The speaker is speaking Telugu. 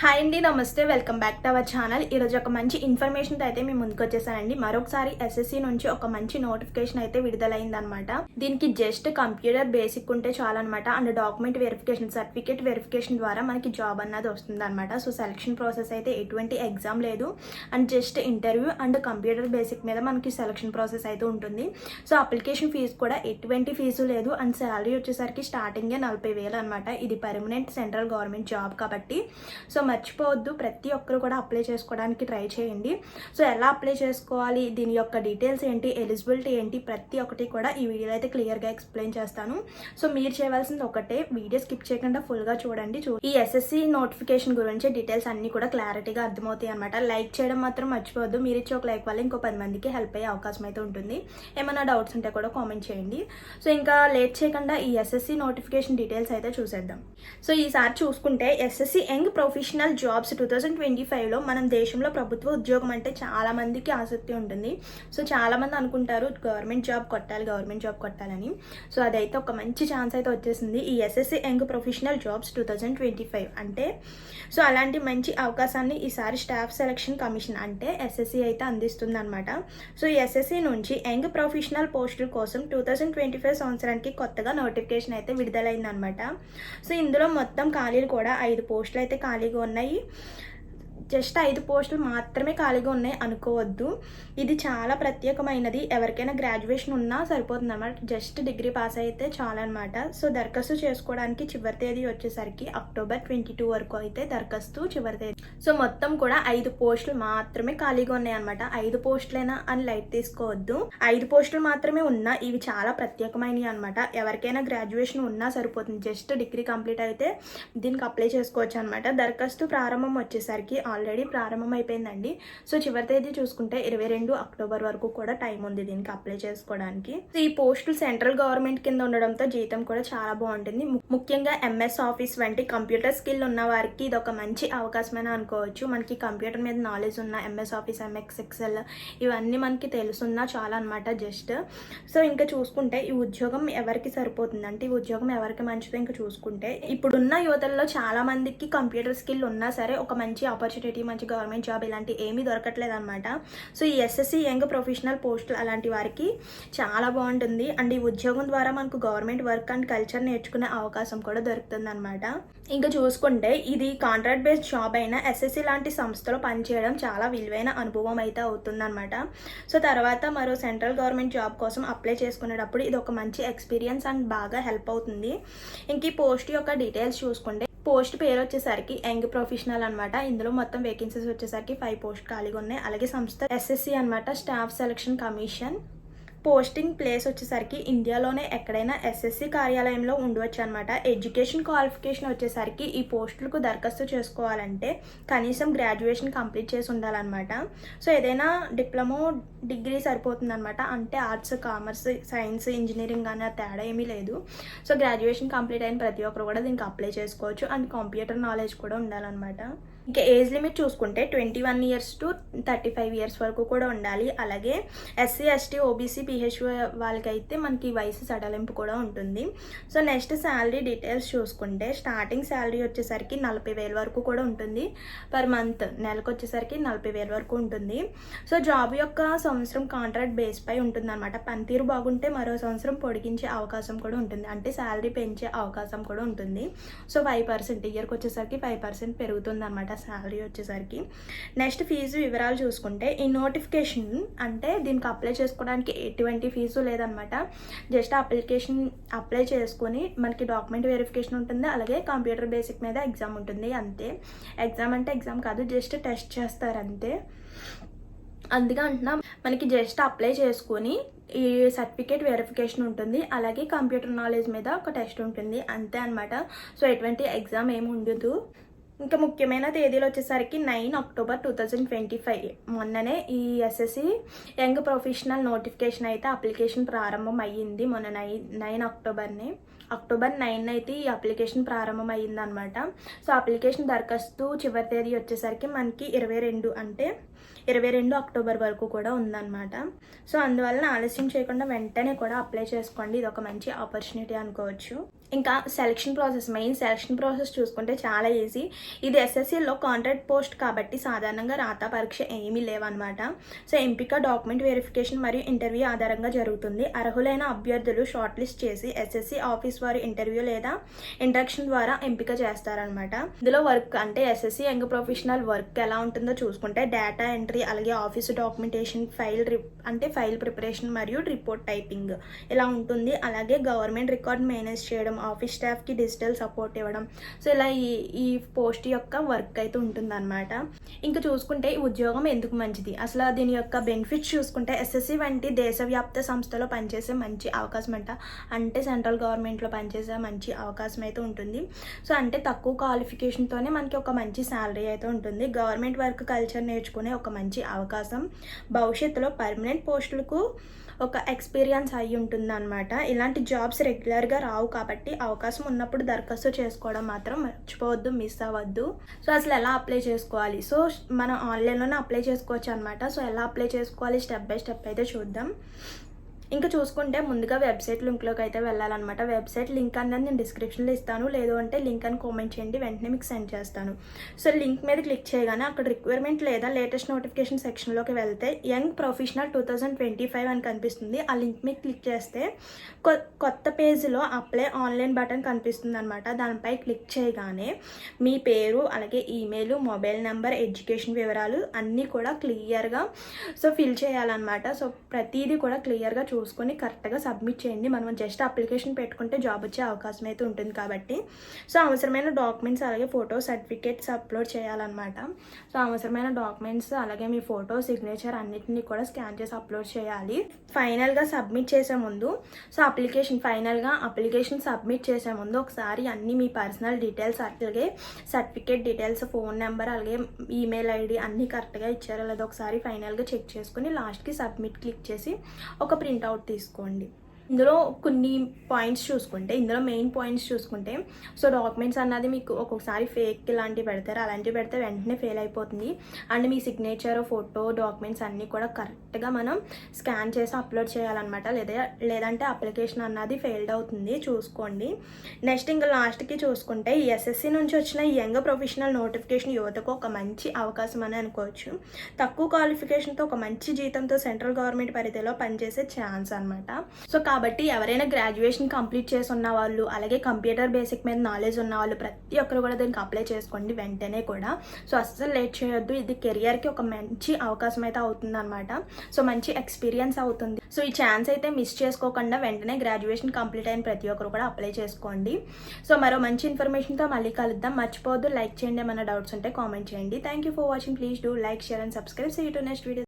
హాయ్ అండి నమస్తే. Welcome back to our channel ఈరోజు ఒక మంచి ఇన్ఫర్మేషన్ అయితే మేము ముందుకు వచ్చేసానండి. మరొకసారి ఎస్ఎస్సి నుంచి ఒక మంచి నోటిఫికేషన్ అయితే విడుదలైందనమాట. దీనికి జస్ట్ కంప్యూటర్ బేసిక్ ఉంటే చాలన్నమాట and document verification certificate verification ద్వారా మనకి జాబ్ అన్నది వస్తుంది అనమాట సో సెలక్షన్ ప్రాసెస్ అయితే ఎటువంటి ఎగ్జామ్ లేదు. And just interview and computer basic మీద మనకి సెలక్షన్ ప్రాసెస్ అయితే ఉంటుంది. సో అప్లికేషన్ ఫీజు కూడా ఎటువంటి ఫీజు లేదు. అండ్ శాలరీ వచ్చేసరికి స్టార్టింగే నలభై వేలు అనమాట. ఇది పర్మనెంట్ సెంట్రల్ గవర్నమెంట్ జాబ్ కాబట్టి. సో మర్చిపోవద్దు. ప్రతి ఒక్కరు కూడా అప్లై చేసుకోవడానికి ట్రై చేయండి. సో ఎలా అప్లై చేసుకోవాలి? దీని యొక్క డీటెయిల్స్ ఏంటి? ఎలిజిబిలిటీ ఏంటి? ప్రతి ఒక్కటి కూడా ఈ వీడియోలో అయితే క్లియర్గా ఎక్స్ప్లెయిన్ చేస్తాను. సో మీరు చేయవలసింది ఒకటే. వీడియో స్కిప్ చేయకుండా ఫుల్గా చూడండి. చూ ఈ ఎస్ఎస్సి నోటిఫికేషన్ గురించి డీటెయిల్స్ అన్ని కూడా క్లారిటీగా అర్థమవుతాయి అనమాట లైక్ చేయడం మాత్రం మర్చిపోవద్దు. మీరు ఇచ్చే ఒక లైక్ వల్ల ఇంకో పది మందికి హెల్ప్ అయ్యే అవకాశం అయితే ఉంటుంది. ఏమైనా డౌట్స్ ఉంటే కూడా కామెంట్ చేయండి. సో ఇంకా లేట్ చేయకుండా ఈ ఎస్ఎస్సి నోటిఫికేషన్ డీటెయిల్స్ అయితే చూసేద్దాం. సో ఈసారి చూసుకుంటే SSC young professional jobs two thousand twenty ఫైవ్లో మనం దేశంలో ప్రభుత్వ ఉద్యోగం అంటే చాలా మందికి ఆసక్తి ఉంటుంది. సో చాలా మంది అనుకుంటారు గవర్నమెంట్ జాబ్ కొట్టాలి గవర్నమెంట్ జాబ్ కొట్టాలని. సో అదైతే ఒక మంచి ఛాన్స్ అయితే వచ్చేసింది. ఈ SSC young professional jobs two thousand twenty five అంటే సో అలాంటి మంచి అవకాశాన్ని ఈసారి స్టాఫ్ సెలక్షన్ కమిషన్ అంటే ఎస్ఎస్సి అయితే అందిస్తుంది అనమాట సో ఈ ఎస్ఎస్సి నుంచి యంగ్ ప్రొఫెషనల్ పోస్టుల కోసం టూ థౌజండ్ ట్వంటీ ఫైవ్ సంవత్సరానికి కొత్తగా నోటిఫికేషన్ అయితే విడుదలైంది అనమాట సో ఇందులో మొత్తం ఖాళీలు కూడా ఐదు పోస్టులు అయితే ఖాళీగా ఉన్నాయి జస్ట్ ఐదు పోస్టులు మాత్రమే ఖాళీగా ఉన్నాయి అనుకోవద్దు. ఇది చాలా ప్రత్యేకమైనది. ఎవరికైనా గ్రాడ్యుయేషన్ ఉన్నా సరిపోతుంది అనమాట జస్ట్ డిగ్రీ పాస్ అయితే చాలన్నమాట. సో దరఖాస్తు చేసుకోవడానికి చివరి తేదీ వచ్చేసరికి అక్టోబర్ ట్వంటీ టూ వరకు అయితే దరఖాస్తు చివరి తేదీ. సో మొత్తం కూడా ఐదు పోస్టులు మాత్రమే ఖాళీగా ఉన్నాయి అనమాట ఐదు పోస్టులైనా అని లైట్ తీసుకోవద్దు. ఐదు పోస్టులు మాత్రమే ఉన్నా ఇవి చాలా ప్రత్యేకమైనవి అనమాట ఎవరికైనా గ్రాడ్యుయేషన్ ఉన్నా సరిపోతుంది. జస్ట్ డిగ్రీ కంప్లీట్ అయితే దీనికి అప్లై చేసుకోవచ్చు అనమాట దరఖాస్తు ప్రారంభం వచ్చేసరికి ఆల్రెడీ ప్రారంభం అయిపోయిందండి సో చివరి తేదీ చూసుకుంటే ఇరవై రెండు అక్టోబర్ వరకు కూడా టైం ఉంది దీనికి అప్లై చేసుకోవడానికి. సో ఈ పోస్టులు సెంట్రల్ గవర్నమెంట్ కింద ఉండడంతో జీతం కూడా చాలా బాగుంటుంది. ముఖ్యంగా ఎంఎస్ ఆఫీస్ వంటి కంప్యూటర్ స్కిల్ ఉన్న వారికి ఇది ఒక మంచి అవకాశమైన అనుకోవచ్చు. మనకి కంప్యూటర్ మీద నాలెడ్జ్ ఉన్న ఎంఎస్ ఆఫీస్ ఎంఎక్స్ ఎక్సెల్ ఇవన్నీ మనకి తెలుసున్నా చాలా అనమాట జస్ట్. సో ఇంకా చూసుకుంటే ఈ ఉద్యోగం ఎవరికి సరిపోతుంది? అంటే ఈ ఉద్యోగం ఎవరికి మంచిదో ఇంకా చూసుకుంటే ఇప్పుడున్న యువతల్లో చాలా మందికి కంప్యూటర్ స్కిల్ ఉన్నా సరే ఒక మంచి ఆపర్చునిటీ మంచి గవర్నమెంట్ జాబ్ ఇలాంటి ఏమీ దొరకట్లేదు అనమాట సో ఈ ఎస్ఎస్సి యంగ్ ప్రొఫెషనల్ పోస్టులు అలాంటి వారికి చాలా బాగుంటుంది. అండ్ ఈ ఉద్యోగం ద్వారా మనకు గవర్నమెంట్ వర్క్ అండ్ కల్చర్ నేర్చుకునే అవకాశం కూడా దొరుకుతుంది అనమాట ఇంకా చూసుకుంటే ఇది కాంట్రాక్ట్ బేస్డ్ జాబ్ అయినా ఎస్ఎస్సి లాంటి సంస్థలో పనిచేయడం చాలా విలువైన అనుభవం అయితే అవుతుందన్నమాట. సో తర్వాత మరో సెంట్రల్ గవర్నమెంట్ జాబ్ కోసం అప్లై చేసుకునేటప్పుడు ఇది ఒక మంచి ఎక్స్పీరియన్స్ అండ్ బాగా హెల్ప్ అవుతుంది. ఇంక ఈ పోస్ట్ యొక్క డీటెయిల్స్ చూసుకుంటే పోస్ట్ పేరు వచ్చేసరికి యంగ్ ప్రొఫెషనల్ అనమాట ఇందులో మొత్తం వేకెన్సీస్ వచ్చేసరికి ఫైవ్ పోస్ట్ ఖాళీగా ఉన్నాయి. అలాగే సంస్థ ఎస్ఎస్సి అనమాట staff selection commission posting place వచ్చేసరికి ఇండియాలోనే ఎక్కడైనా ఎస్ఎస్సి కార్యాలయంలో ఉండవచ్చు అనమాట ఎడ్యుకేషన్ క్వాలిఫికేషన్ వచ్చేసరికి ఈ పోస్టులకు దరఖాస్తు చేసుకోవాలంటే కనీసం గ్రాడ్యుయేషన్ కంప్లీట్ చేసి ఉండాలన్నమాట. సో ఏదైనా డిప్లొమో డిగ్రీ సరిపోతుందన్నమాట. అంటే ఆర్ట్స్ కామర్స్ సైన్స్ ఇంజనీరింగ్ అనే తేడా ఏమీ లేదు. సో గ్రాడ్యుయేషన్ కంప్లీట్ అయిన ప్రతి ఒక్కరు కూడా దీనికి అప్లై చేసుకోవచ్చు. అండ్ కంప్యూటర్ నాలెడ్జ్ కూడా ఉండాలన్నమాట. ఇంకా ఏజ్ లిమిట్ చూసుకుంటే twenty one years to thirty five years వరకు కూడా ఉండాలి. అలాగే ఎస్సీ ఎస్టీ ఓబీసీ పిహెచ్ వాళ్ళకైతే మనకి వయసు సడలింపు కూడా ఉంటుంది. సో నెక్స్ట్ శాలరీ డీటెయిల్స్ చూసుకుంటే స్టార్టింగ్ శాలరీ వచ్చేసరికి నలభై వేల వరకు కూడా ఉంటుంది. పర్ మంత్ నెలకు వచ్చేసరికి నలభై వేల వరకు ఉంటుంది. సో జాబ్ యొక్క సంవత్సరం కాంట్రాక్ట్ బేస్ పై ఉంటుంది అనమాట పనితీరు బాగుంటే మరో సంవత్సరం పొడిగించే అవకాశం కూడా ఉంటుంది. అంటే శాలరీ పెంచే అవకాశం కూడా ఉంటుంది. సో ఫైవ్ పర్సెంట్ ఇయర్కి వచ్చేసరికి ఫైవ్ పర్సెంట్ పెరుగుతుంది అనమాట శాలరీ వచ్చేసరికి. నెక్స్ట్ ఫీజు వివరాలు చూసుకుంటే ఈ నోటిఫికేషన్ అంటే దీనికి అప్లై చేసుకోవడానికి ఎటువంటి ఫీజు లేదనమాట జస్ట్ అప్లికేషన్ అప్లై చేసుకొని మనకి డాక్యుమెంట్ వెరిఫికేషన్ ఉంటుంది అలాగే కంప్యూటర్ బేసిక్ మీద ఎగ్జామ్ ఉంటుంది అంతే. ఎగ్జామ్ అంటే ఎగ్జామ్ కాదు జస్ట్ టెస్ట్ చేస్తారు అంతే. అందుకే అంటున్నా మనకి జస్ట్ అప్లై చేసుకొని ఈ సర్టిఫికేట్ వెరిఫికేషన్ ఉంటుంది అలాగే కంప్యూటర్ నాలెడ్జ్ మీద ఒక టెస్ట్ ఉంటుంది అంతే అనమాట సో ఎటువంటి ఎగ్జామ్ ఏమి ఉండదు. ఇంకా ముఖ్యమైన తేదీలు వచ్చేసరికి nine October two thousand twenty five. మొన్ననే ఈ ఎస్ఎస్సి యంగ్ ప్రొఫెషనల్ నోటిఫికేషన్ అయితే అప్లికేషన్ ప్రారంభం అయ్యింది మొన్న నైన్ నైన్ అక్టోబర్ని. అక్టోబర్ నైన్ అయితే ఈ అప్లికేషన్ ప్రారంభం అయ్యిందనమాట సో అప్లికేషన్ దరఖాస్తు చివరి తేదీ వచ్చేసరికి మనకి ఇరవై రెండు అంటే ఇరవై రెండు అక్టోబర్ వరకు కూడా ఉందన్నమాట. సో అందువలన ఆలస్యం చేయకుండా వెంటనే కూడా అప్లై చేసుకోండి. ఇది ఒక మంచి ఆపర్చునిటీ అనుకోవచ్చు. ఇంకా selection process main selection process చూసుకుంటే చాలా ఈజీ ఇది ఎస్ఎస్సీలో కాంట్రాక్ట్ పోస్ట్ కాబట్టి సాధారణంగా రాత పరీక్ష ఏమీ లేవన్నమాట. సో ఎంపిక డాక్యుమెంట్ వెరిఫికేషన్ మరియు ఇంటర్వ్యూ ఆధారంగా జరుగుతుంది. అర్హులైన అభ్యర్థులు షార్ట్ లిస్ట్ చేసి ఎస్ఎస్సీ ఆఫీస్ వారి ఇంటర్వ్యూ లేదా ఇండక్షన్ ద్వారా ఎంపిక చేస్తారనమాట ఇందులో వర్క్ అంటే ఎస్ఎస్సీ యంగ్ ప్రొఫెషనల్ వర్క్ ఎలా ఉంటుందో చూసుకుంటే డేటా ఎంట్రీ అలాగే ఆఫీసు డాక్యుమెంటేషన్ ఫైల్ అంటే ఫైల్ ప్రిపరేషన్ మరియు రిపోర్ట్ టైపింగ్ ఇలా ఉంటుంది. అలాగే గవర్నమెంట్ రికార్డ్ మేనేజ్ చేయడం ఆఫీస్ స్టాఫ్కి డిజిటల్ సపోర్ట్ ఇవ్వడం. సో ఇలా ఈ ఈ పోస్ట్ యొక్క వర్క్ అయితే ఉంటుందన్నమాట. ఇంకా చూసుకుంటే ఈ ఉద్యోగం ఎందుకు మంచిది? అసలు దీని యొక్క బెనిఫిట్స్ చూసుకుంటే ఎస్ఎస్సి వంటి దేశవ్యాప్త సంస్థలో పనిచేసే మంచి అవకాశం అంట. అంటే సెంట్రల్ గవర్నమెంట్లో పనిచేసే మంచి అవకాశం అయితే ఉంటుంది. సో అంటే తక్కువ క్వాలిఫికేషన్తోనే మనకి ఒక మంచి శాలరీ అయితే ఉంటుంది. గవర్నమెంట్ వర్క్ కల్చర్ నేర్చుకునే ఒక మంచి అవకాశం. భవిష్యత్తులో పర్మనెంట్ పోస్టులకు ఒక ఎక్స్పీరియన్స్ అయి ఉంటుంది అనమాట ఇలాంటి జాబ్స్ రెగ్యులర్గా రావు కాబట్టి అవకాశం ఉన్నప్పుడు దరఖాస్తు చేసుకోవడం మాత్రం మర్చిపోవద్దు మిస్ అవ్వద్దు. సో అసలు ఎలా అప్లై చేసుకోవాలి? సో మనం ఆన్లైన్లోనే అప్లై చేసుకోవచ్చు అనమాట సో ఎలా అప్లై చేసుకోవాలి? స్టెప్ బై స్టెప్ అయితే చూద్దాం. ఇంకా చూసుకుంటే ముందుగా వెబ్సైట్ లింక్లోకి అయితే వెళ్ళాలన్నమాట. వెబ్సైట్ లింక్ అన్నది నేను డిస్క్రిప్షన్లో ఇస్తాను. లేదు అంటే లింక్ అని కామెంట్ చేయండి. వెంటనే మీకు సెండ్ చేస్తాను. సో లింక్ మీద క్లిక్ చేయగానే అక్కడ రిక్వైర్మెంట్ లేదా లేటెస్ట్ నోటిఫికేషన్ సెక్షన్లోకి వెళ్తే young professional two thousand twenty five అని కనిపిస్తుంది. ఆ లింక్ మీద క్లిక్ చేస్తే కొత్త పేజ్లో అప్లై ఆన్లైన్ బటన్ కనిపిస్తుంది అనమాట దానిపై క్లిక్ చేయగానే మీ పేరు అలాగే ఈమెయిల్ మొబైల్ నెంబర్ ఎడ్యుకేషన్ వివరాలు అన్నీ కూడా క్లియర్గా సో ఫిల్ చేయాలన్నమాట. సో ప్రతిదీ కూడా క్లియర్గా చూ చూసుకొని కరెక్ట్గా సబ్మిట్ చేయండి. మనం జస్ట్ అప్లికేషన్ పెట్టుకుంటే జాబ్ వచ్చే అవకాశం అయితే ఉంటుంది కాబట్టి. సో అవసరమైన డాక్యుమెంట్స్ అలాగే ఫోటో సర్టిఫికేట్స్ అప్లోడ్ చేయాలన్నమాట. సో అవసరమైన డాక్యుమెంట్స్ అలాగే మీ ఫోటో సిగ్నేచర్ అన్నిటిని కూడా స్కాన్ చేసి అప్లోడ్ చేయాలి. ఫైనల్గా సబ్మిట్ చేసే ముందు సో అప్లికేషన్ ఫైనల్గా అప్లికేషన్ సబ్మిట్ చేసే ముందు ఒకసారి అన్ని మీ పర్సనల్ డీటెయిల్స్ అలాగే సర్టిఫికేట్ డీటెయిల్స్ ఫోన్ నెంబర్ అలాగే ఈమెయిల్ ఐడి అన్నీ కరెక్ట్గా ఇచ్చారో లేదో ఒకసారి ఫైనల్గా చెక్ చేసుకుని లాస్ట్కి సబ్మిట్ క్లిక్ చేసి ఒక ప్రింట్ డౌట్ తీసుకోండి. ఇందులో కొన్ని పాయింట్స్ చూసుకుంటే ఇందులో మెయిన్ పాయింట్స్ చూసుకుంటే సో డాక్యుమెంట్స్ అన్నది మీకు ఒక్కొక్కసారి ఫేక్ ఇలాంటివి పెడతారు అలాంటివి పెడితే వెంటనే ఫెయిల్ అయిపోతుంది. అండ్ మీ సిగ్నేచర్ ఫోటో డాక్యుమెంట్స్ అన్నీ కూడా కరెక్ట్గా మనం స్కాన్ చేసి అప్లోడ్ చేయాలన్నమాట. లేదా లేదంటే అప్లికేషన్ అన్నది ఫెయిల్డ్ అవుతుంది చూసుకోండి. నెక్స్ట్ ఇంకా లాస్ట్కి చూసుకుంటే ఈ ఎస్ఎస్సి నుంచి వచ్చిన ఈ యంగ్ ప్రొఫెషనల్ నోటిఫికేషన్ యువతకు ఒక మంచి అవకాశం అని అనుకోవచ్చు. తక్కువ క్వాలిఫికేషన్తో ఒక మంచి జీతంతో సెంట్రల్ గవర్నమెంట్ పరిధిలో పనిచేసే ఛాన్స్ అనమాట సో కాబట్టి ఎవరైనా గ్రాడ్యుయేషన్ కంప్లీట్ చేసి ఉన్న వాళ్ళు అలాగే కంప్యూటర్ బేసిక్ మీద నాలెడ్జ్ ఉన్న వాళ్ళు ప్రతి ఒక్కరు కూడా దీనికి అప్లై చేసుకోండి వెంటనే కూడా. సో అస్సలు లేట్ చేయొద్దు. ఇది కెరియర్కి ఒక మంచి అవకాశం అయితే అవుతుంది అనమాట సో మంచి ఎక్స్పీరియన్స్ అవుతుంది. సో ఈ ఛాన్స్ అయితే మిస్ చేసుకోకుండా వెంటనే గ్రాడ్యుయేషన్ కంప్లీట్ అయిన ప్రతి ఒక్కరు కూడా అప్లై చేసుకోండి. సో మరో మంచి ఇన్ఫర్మేషన్తో మళ్ళీ కలుద్దాం. మర్చిపోవద్దు. లైక్ చేయండి. ఏమైనా డౌట్స్ ఉంటే కామెంట్ చేయండి. Thank you for watching please do like share and subscribe see to next video